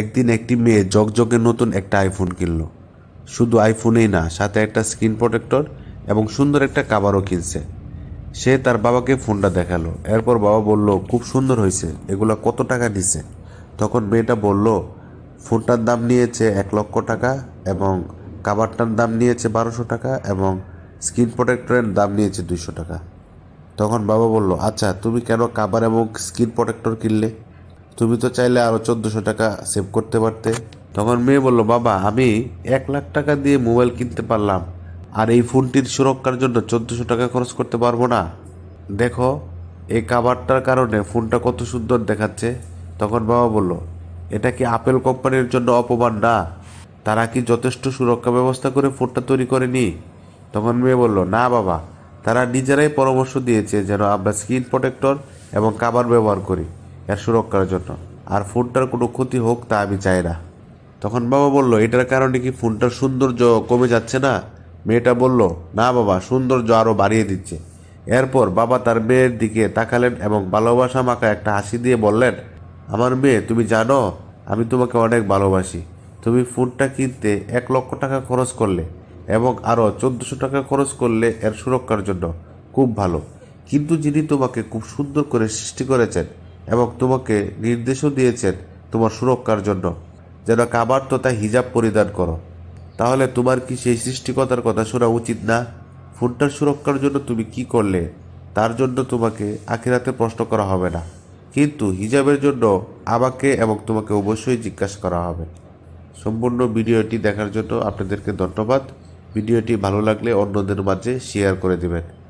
একদিন একটি মেয়ে জগজগে নতুন একটা আইফোন কিনলো। শুধু আইফোনেই না, সাথে একটা স্ক্রিন প্রোটেক্টর এবং সুন্দর একটা কাভারও কিনছে। সে তার বাবাকে ফোনটা দেখাল। এরপর বাবা বলল, খুব সুন্দর হয়েছে, এগুলো কত টাকা নিছে তখন মেয়েটা বলল ফোনটার দাম নিয়েছে এক লক্ষ টাকা এবং কাভারটার দাম নিয়েছে বারোশো টাকা এবং স্ক্রিন প্রোটেক্টরের দাম নিয়েছে দুইশো টাকা। তখন বাবা বলল আচ্ছা তুমি কেন কাভার এবং স্ক্রিন প্রোটেক্টর কিনলে? তুমি তো চাইলে আরও চোদ্দোশো টাকা সেভ করতে পারতে। তখন মেয়ে বলল, বাবা, আমি এক লাখ টাকা দিয়ে মোবাইল কিনতে পারলাম, আর এই ফোনটির সুরক্ষার জন্য চোদ্দোশো টাকা খরচ করতে পারব না। দেখো, এই কাভারটার কারণে ফোনটা কত সুন্দর দেখাচ্ছে। তখন বাবা বলল, এটা কি আপেল কোম্পানির জন্য অপমান না? তারা কি যথেষ্ট সুরক্ষা ব্যবস্থা করে ফোনটা তৈরি করেনি? তখন মেয়ে বলল, না বাবা, তারা নিজেরাই পরামর্শ দিয়েছে যেন আমরা স্ক্রিন প্রোটেক্টর এবং কাভার ব্যবহার করি। এর সুরক্ষার জন্য। আর ফোনটার কোনো ক্ষতি হোক তা আমি চাই না। তখন বাবা বলল, এটার কারণে কি ফোনটার সৌন্দর্য কমে যাচ্ছে না? মেয়েটা বলল, না বাবা, সৌন্দর্য আরও বাড়িয়ে দিচ্ছে। এরপর বাবা তার মেয়ের দিকে তাকালেন এবং ভালোবাসা মাখা একটা হাসি দিয়ে বললেন, আমার মেয়ে, তুমি জানো, আমি তোমাকে অনেক ভালোবাসি। তুমি ফোনটা কিনতে এক লক্ষ টাকা খরচ করলে এবং আরও চোদ্দোশো টাকা খরচ করলে এর সুরক্ষার জন্য খুব ভালো। কিন্তু যিনি তোমাকে খুব সুন্দর করে সৃষ্টি করেছেন এবং তোমাকে নির্দেশও দিয়েছেন তোমার সুরক্ষার জন্য, যেন কাবার তথা হিজাব পরিধান করো। তাহলে তোমার কি সেই সৃষ্টিকতার কথা শোনা উচিত না? ফোনটার সুরক্ষার জন্য তুমি কি করলে, তার জন্য তোমাকে আখিরাতে প্রশ্ন করা হবে না। কিন্তু হিজাবের জন্য আমাকে এবং তোমাকে অবশ্যই জিজ্ঞাসা করা হবে। সম্পূর্ণ ভিডিওটি দেখার জন্য আপনাদেরকে ধন্যবাদ। ভিডিওটি ভালো লাগলে অন্যদের মাঝে শেয়ার করে দেবেন।